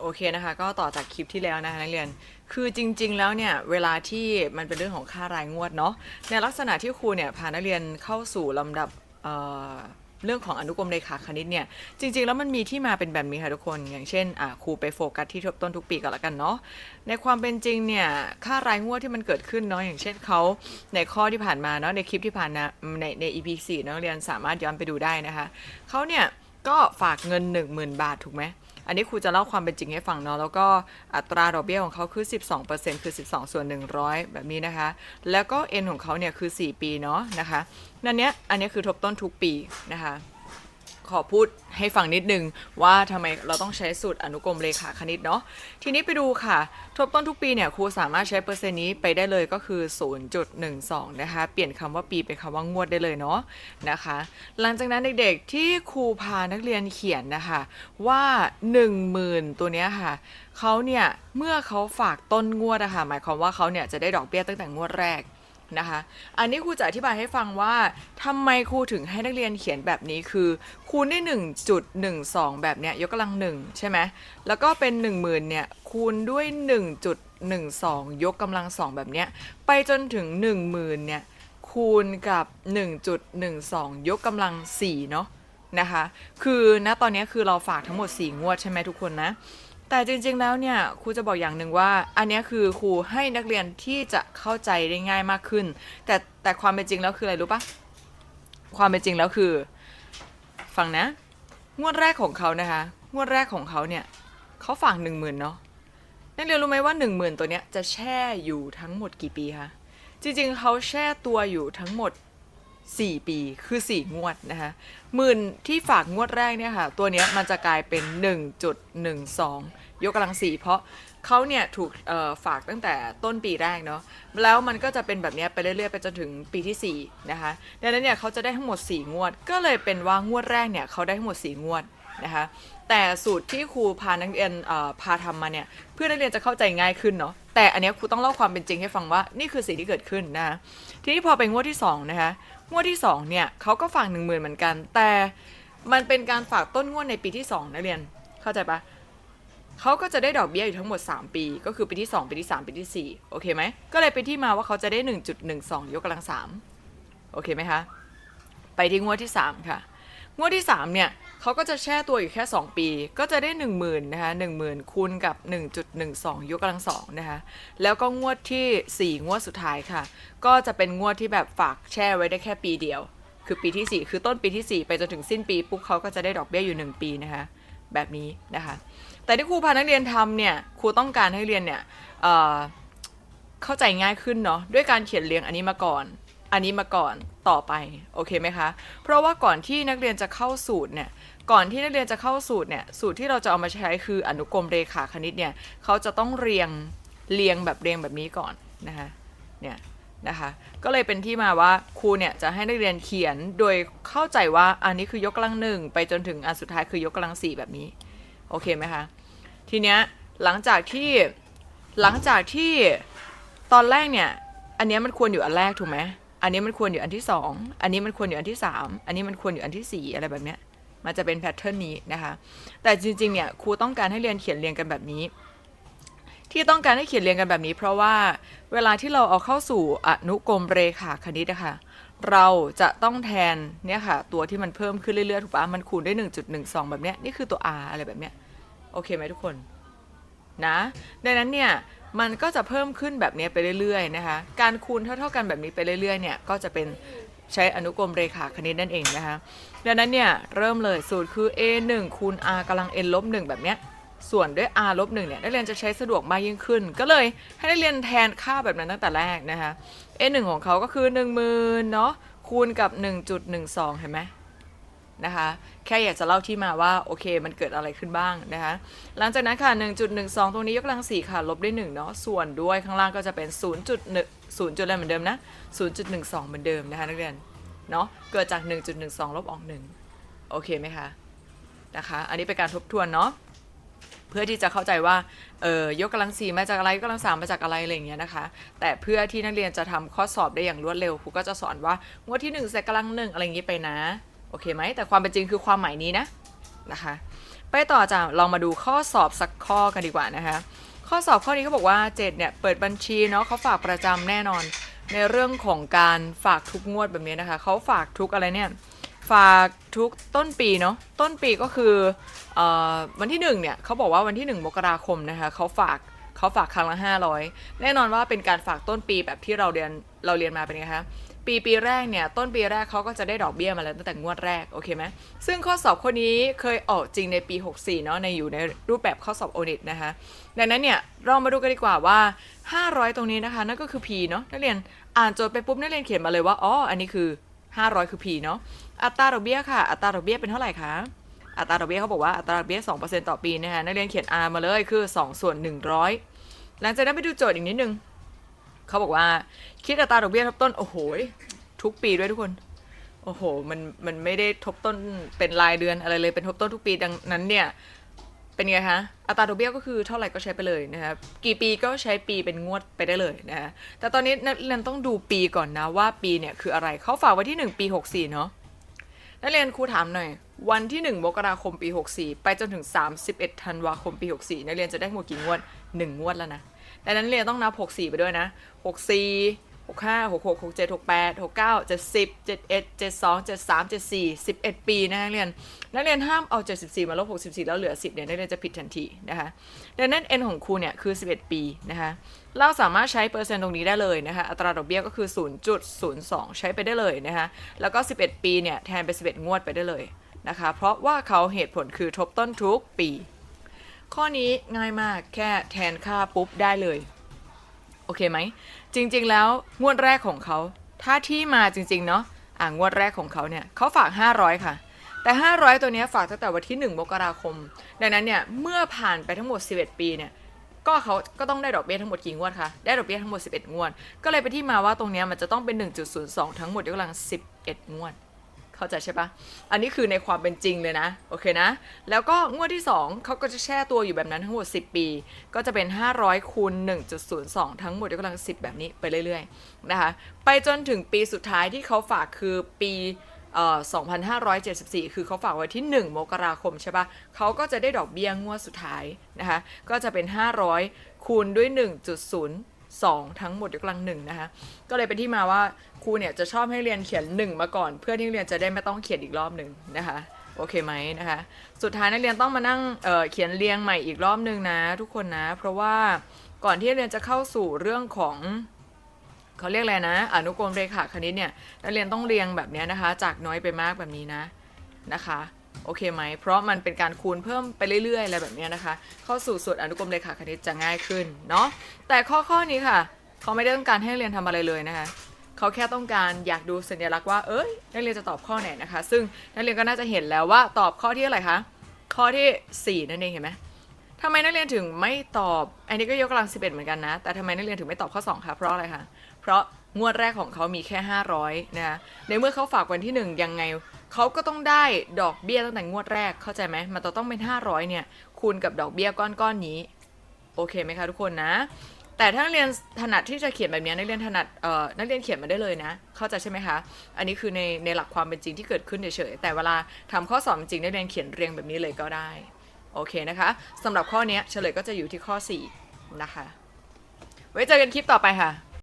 โอเคนะคะก็ต่อจากคลิปที่แล้วนะคะนักเรียน คือจริง ๆ แล้วเนี่ยเวลาที่มันเป็นเรื่องของค่ารายงวดเนาะในลักษณะที่ครูเนี่ยพานักเรียนเข้าสู่ลำดับเเรื่องของอนุกรมเลขาคณิตเนี่ยจริง ๆ แล้วมันมีที่มาเป็นแบบนี้ค่ะทุกคน อย่างเช่นอะครูไปโฟกัสที่ทบต้นทุกปีก่อนละกันเนาะในความเป็นจริงเนี่ยค่ารายงวดที่มันเกิดขึ้นเนาะอย่างเช่นเขาในข้อที่ผ่านมาเนาะในคลิปที่ผ่านมาในใน EP 4นักเรียนสามารถย้อนไปดูได้นะคะเขาเนี่ยก็ฝากเงิน 10,000 บาทถูกไหม อันนี้ครูจะเล่าความเป็นจริงให้ฟังเนาะแล้วก็อัตราดอกเบี้ยของเขาคือ 12%คือ 12 ส่วน 100 แบบนี้นะคะ แล้วก็ N ของเขาเนี่ยคือ 4 ปีเนาะนะคะนั่นเนี้ยอันนี้คือทบต้นทุกปีนะคะ ขอพูดให้ฟังนิดนึงว่าทำไมเราต้องใช้สูตรอนุกรมเลขาคณิตเนาะทีนี้ไปดูค่ะ ทบต้นทุกปีเนี่ยครูสามารถใช้เปอร์เซ็นต์นี้ไปได้เลยก็คือ 0.12 นะคะ เปลี่ยนคำว่าปีเป็นคำว่างวดได้เลยเนาะนะคะ หลังจากนั้นเด็กๆที่ครูพานักเรียนเขียนนะคะว่า 10,000 ตัวเนี้ยค่ะเขาเนี่ยเมื่อเขาฝากต้นงวดอะค่ะหมายความว่าเขาเนี่ยจะได้ดอกเบี้ยตั้งแต่งวดแรก นะคะ อันนี้ครูจะอธิบายให้ฟังว่าทำไมครูถึงให้นักเรียนเขียนแบบนี้คือคูณได้ 1.12 แบบเนี้ยยกกำลังหนึ่งใช่ไหมแล้วก็เป็น 10,000เนี่ยคูณด้วย 1.12 ยกกำลังสองแบบเนี้ยไปจนถึง 10,000เนี่ยคูณกับ 1.12 ยกกำลัง 4 เนาะนะคะ คือณตอนนี้คือเราฝากทั้งหมด 4 งวดใช่ไหมทุกคนนะ แต่จริงๆแล้วเนี่ยครูจะบอกอย่างหนึ่งว่า อันนี้คือครูให้นักเรียนที่จะเข้าใจได้ง่ายมากขึ้น แต่แต่ความเป็นจริงแล้วคืออะไรรู้ปะความเป็นจริงแล้วคือ ฟังนะ งวดแรกของเขานะคะ งวดแรกของเขาเนี่ยเขาฝากหนึ่งหมื่นเนาะนักเรียนรู้ไหมว่าหนึ่งหมื่นตัวเนี้ยจะแช่อยู่ทั้งหมดกี่ปีคะจริงๆเขาแช่ตัวอยู่ทั้งหมด 4 ปี คือ 4 งวดนะคะหมื่นที่ฝากงวดแรกเนี่ยค่ะ ตัวเนี้ยมันจะกลายเป็น 1.12 ยกกำลัง 4 เพราะเขาเนี่ยถูกฝากตั้งแต่ต้นปีแรกเนาะ แล้วมันก็จะเป็นแบบนี้ไปเรื่อยๆ ไปจนถึงปีที่ 4 นะคะ ดังนั้นเนี่ยเขาจะได้ทั้งหมด 4 งวด ก็เลยเป็นว่างวดแรกเนี่ยเขาได้ทั้งหมด 4 งวดนะคะแต่สูตรที่ครูพานักเรียนพาทำมาเนี่ยเพื่อนักเรียนจะเข้าใจง่ายขึ้นเนาะแต่อันนี้ครูต้องเล่าความเป็นจริงให้ฟังว่านี่คือสิ่งที่เกิดขึ้นนะคะทีนี้พอเป็นงวดที่สองนะคะ งวดที่ 2 เนี่ยเขาก็ฝาก 1 0,000 เหมือนกัน แต่มันเป็นการฝากต้นงวดในปีที่ 2นะเรียน เข้าใจปะเขาก็จะได้ดอกเบี้ยอยู่ทั้งหมด 3 ปี ก็คือปีที่ 2 ปีที่ 3 ปีที่ 4 โอเคไหม ก็เลยเป็นที่มาว่าเขาจะได้ 1.12 ยกกำลัง3โอเคไหมคะ ไปที่งวดที่ 3 ค่ะ งวดที่ 3 เนี่ย เขาก็จะแช่ตัวอยู่แค่ 2 ปี ก็จะได้ 1 0,000นะคะ10,000คูณกับ 1.12 ยกกำลัง2นะคะแล้วก็งวดทีสี่ 4 งวดสุดท้ายค่ะ ก็จะเป็นงวดที่แบบฝากแช่ไว้ได้แค่ปีเดียว คือปีที่ 4 คือต้นปีที่ 4 ไปจนถึงสิ้นปีปุ๊บเขาก็จะได้ดอกเบี้ยอยู่ 1 ปีนะคะแบบนี้นะคะ แต่ที่ครูพานักเรียนทำเนี่ยครูต้องการให้เรียนเนี่ยเเข้าใจง่ายขึ้นเนาะด้วยการเขียนเรียงอันนี้มาก่อน อันนี้มาก่อนต่อไปโอเคไหมคะ เพราะว่าก่อนที่นักเรียนจะเข้าสูตรเนี่ยก่อนที่นักเรียนจะเข้าสูตรเนี่ยสูตรที่เราจะเอามาใช้คืออนุกรมเรขาคณิตเนี่ยเขาจะต้องเรียงเรียงแบบเรียงแบบนี้ก่อนนะคะเนี่ยนะคะก็เลยเป็นที่มาว่าครูเนี่ยจะให้นักเรียนเขียนโดยเข้าใจว่าอันนี้คือยกกำลังหนึ่งไปจนถึงอันสุดท้ายคือยกกำลังสี่แบบนี้โอเคไหมคะทีเนี้ยหลังจากที่หลังจากที่ตอนแรกเนี่ยอันนี้มันควรอยู่อันแรกถูกไหม อันนี้มันควรอยู่อันที่สองอันนี้มันควรอยู่อันที่สามอันนี้มันควรอยู่อันที่สี่อะไรแบบเนี้ย มันจะเป็นแพทเทิร์นนี้นะคะ แต่จริงๆ เนี่ยครูต้องการให้เรียนเขียนเรียงกันแบบนี้ ที่ต้องการให้เขียนเรียงกันแบบนี้ เพราะว่าเวลาที่เราเอาเข้าสู่อนุกรมเรขาคณิตอะค่ะเราจะต้องแทนเนี่ยค่ะตัวที่มันเพิ่มขึ้นเรื่อยๆถูกปะมันคูณได้วย1.12 แบบเนี้ยนี่คือตัว r อะไรแบบเนี้ยโอเคไหมทุกคนนะดังนั้นเนี่ย มันก็จะเพิ่มขึ้นแบบนี้ไปเรื่อยๆนะคะ การคูณเท่าๆกันแบบนี้ไปเรื่อยๆเนี่ยก็จะเป็นใช้อนุกรมเรขาคณิตนั่นเองนะคะดังนั้นเนี่ยเริ่มเลยสูตรคือ a 1คูณ r กำลัง n ลบ1แบบเนี้ยส่วนด้วย r ลบ1เนี่ยนักเรียนจะใช้สะดวกมากยิ่งขึ้น ก็เลยให้นักเรียนแทนค่าแบบนั้นตั้งแต่แรกนะคะ a 1ของเขาก็คือ 10,000เนาะคูณกับ 1.12 เห็นไหม นะคะ แค่อยากจะเล่าที่มาว่า โอเค มันเกิดอะไรขึ้นบ้างนะคะ หลังจากนั้นค่ะ 1.12 ตรงนี้ยกกำลัง 4 ค่ะ ลบด้วย1เนาะ ส่วนด้วยข้างล่างก็จะเป็น 0.1 0จุดอะไรเหมือนเดิมนะ 0.12 เหมือนเดิมนะคะนักเรียน เนาะ เกิดจาก 1.12 ลบออก 1 โอเคไหมคะ นะคะ อันนี้เป็นการทบทวนเนาะ เพื่อที่จะเข้าใจว่า เออยกกำลังสี่มาจากอะไรยกกำลังสามมาจากอะไรอะไรอย่างเงี้ยนะคะ แต่เพื่อที่นักเรียนจะทำข้อสอบได้อย่างรวดเร็ว ครูก็จะสอนว่างวดที่หนึ่งใส่กำลังหนึ่งอะไรอย่างงี้ไปนะ โอเคไหมแต่ความเป็นจริงคือความหมายนี้นะนะคะไปต่อจากเรามาดูข้อสอบสักข้อกันดีกว่านะคะข้อสอบข้อนี้เขาบอกว่าเจ็ดเนี่ยเปิดบัญชีเนาะเขาฝากประจำแน่นอน ในเรื่องของการฝากทุกงวดแบบนี้นะคะเขาฝากทุกอะไรเนี่ยฝากทุกต้นปีเนาะต้นปีก็คืออวันที่หนึ่งเนี่ยเขาบอกว่าวันที่หนึ่งมกราคมนะคะเขาฝากเขาฝากครั้งละ500 แน่นอนว่าเป็นการฝากต้นปีแบบที่เราเรียนเราเรียนมาเป็นไงคะ ปีปีแรกเนี่ยต้นปีแรกเขาก็จะได้ดอกเบี้ยมาแล้วตั้งแต่งวดแรกโอเคไหมซึ่งข้อสอบข้อนี้เคยออกจริงในปี 64เนาะในอยู่ในรูปแบบข้อสอบโอนิตนะคะดังนั้นเนี่ยเรามาดูกันดีกว่าว่า 500 ตรงนี้นะคะนั่นก็คือ P เนาะนักเรียนอ่านโจทย์ไปปุ๊บนักเรียนเขียนมาเลยว่าอ๋ออันนี้คือ 500 คือ P เนาะอัตราดอกเบี้ยค่ะ อัตราดอกเบี้ยเป็นเท่าไหร่คะอัตราดอกเบี้ยเขาบอกว่าอัตราดอกเบี้ย2%ต่อปีนะคะนักเรียนเขียน R มาเลยคือ 2 ส่วน 100 หลังจากนั้นไปดูโจทย์อีกนิดนึง เขาบอกว่าคิดอัตราดอกเบี้ยทบต้น โอ้โหทุกปีด้วยทุกคน โอ้โห มันมันไม่ได้ทบต้นเป็นรายเดือนอะไรเลยเป็นทบต้นทุกปีดังนั้นเนี่ย เป็นไงคะอัตราดอกเบี้ยก็คือเท่าไหร่ก็ใช้ไปเลยนะครับกี่ปีก็ใช้ปีเป็นงวดไปได้เลยนะฮะแต่ตอนนี้นักเรียนต้องดูปีก่อนนะว่าปีเนี่ยคืออะไรเขาฝากไว้ที่ 1 ปี 64 เนาะนักเรียนครูถามหน่อย วันที่ 1 มกราคมปี 64 ไปจนถึง 31 ธันวาคมปี 64 นักเรียนจะได้หมดกี่งวด 1 งวดแล้วนะ ดังนั้นเรียนต้องนับ 64 ไปด้วยนะ 64 65 66 67 68 69 70 71 72 73 74 11 ปีนะนักเรียน นักเรียนห้ามเอา 74 มาลบ 64 แล้วเหลือ 10เนี่ยนักเรียนจะผิดทันทีนะคะดังนั้น n ของครูเนี่ยคือ 11 ปีนะคะเราสามารถใช้เปอร์เซ็นต์ตรงนี้ได้เลยนะคะอัตราดอกเบี้ยก็คือ 0.02 ใช้ไปได้เลยนะคะแล้วก็ 11 ปีเนี่ยแทนไป 11 งวดไปได้เลยนะคะเพราะว่าเขาเหตุผลคือทบต้นทุกปี ข้อนี้ง่ายมากแค่แทนค่าปุ๊บได้เลย โอเคไหม จริงๆแล้วงวดแรกของเขา ถ้าที่มาจริง ๆ เนาะอ่างวดแรกของเขาเนี่ยเขาฝาก 500 ค่ะ แต่ 500 ตัวนี้ฝากตั้งแต่วันที่ 1 มกราคม ดังนั้นเนี่ยเมื่อผ่านไปทั้งหมด 11 ปีเนี่ยก็เขาก็ต้องได้ดอกเบี้ยทั้งหมดกี่งวดคะได้ดอกเบี้ยทั้งหมด 11 งวด ก็เลยเป็นที่มาว่าตรงนี้มันจะต้องเป็น 1.02 ทั้งหมดยกกำลัง 11 งวด เข้าใจใช่ปะอันนี้คือในความเป็นจริงเลยนะ โอเคนะ แล้วก็งวดที่ 2 เขาก็จะแช่ตัวอยู่แบบนั้นทั้งหมด 10 ปี ก็จะเป็น 500คูณ1.02 ทั้งหมดยกกำลัง 10 แบบนี้ไปเรื่อยๆนะคะ ไปจนถึงปีสุดท้ายที่เขาฝากคือปีเอ่อ2574 คือเขาฝากไว้ที่ 1 มกราคมใช่ปะเขาก็จะได้ดอกเบี้ยงวดสุดท้ายนะคะ ก็จะเป็น 500 คูณด้วย 1.02ทั้งหมดยกกำลังหนึ่งนะคะก็เลยเป็นที่มาว่าครูเนี่ยจะชอบให้เรียนเขียน 1 มาก่อน เพื่อที่นักเรียนจะได้ไม่ต้องเขียนอีกรอบหนึ่งนะคะโอเคไหมนะคะ สุดท้ายนักเรียนต้องมานั่งเเขียนเรียงใหม่อีกรอบหนึ่งนะทุกคนนะ เพราะว่าก่อนที่เรียนจะเข้าสู่เรื่องของเขาเรียกอะไรนะ อนุกรมเรขาคณิตเนี่ยนักเรียนต้องเรียงแบบนี้นะคะ จากน้อยไปมากแบบนี้นะนะคะ โอเคไหม เพราะมันเป็นการคูณเพิ่มไปเรื่อยๆ อะไรแบบนี้นะคะ เข้าสู่สูตรอนุกรมเรขาคณิตจะง่ายขึ้นเนาะ แต่ข้อข้อนี้ค่ะ เขาไม่ได้ต้องการให้เรียนทำอะไรเลยนะคะ เขาแค่ต้องการอยากดูสัญลักษณ์ว่า เอ้ย นักเรียนจะตอบข้อไหนนะคะ ซึ่งนักเรียนก็น่าจะเห็นแล้วว่าตอบข้อที่อะไรคะ ข้อที่ 4 นั่นเองเห็นไหมทำไมนักเรียนถึงไม่ตอบ อันนี้ก็ยกกำลัง 11 เหมือนกันนะ แต่ทำไมนักเรียนถึงไม่ตอบข้อ 2 คะ เพราะอะไรคะ เพราะงวดแรกของเขามีแค่ 500 นะคะในเมื่อเขาฝากวันที่ 1 ยังไง เขาก็ต้องได้ดอกเบี้ยตั้งแต่งวดแรกเข้าใจไหมมันต้องเป็น 500 เนี่ย คูณกับดอกเบี้ยก้อนก้อนนี้ โอเคไหมคะทุกคนนะ แต่ถ้านักเรียนถนัดที่จะเขียนแบบนี้นักเรียนถนัดเอ่อนักเรียนเขียนมาได้เลยนะ เข้าใจใช่ไหมคะ อันนี้คือในในหลักความเป็นจริงที่เกิดขึ้นเฉยๆแต่เวลาทำข้อสอบจริงนักเรียนเขียนเรียงแบบนี้เลยก็ได้โอเคนะคะสำหรับข้อนี้เฉลยก็จะอยู่ที่ข้อ 4 นะคะ ไว้เจอกันคลิปต่อไปค่ะ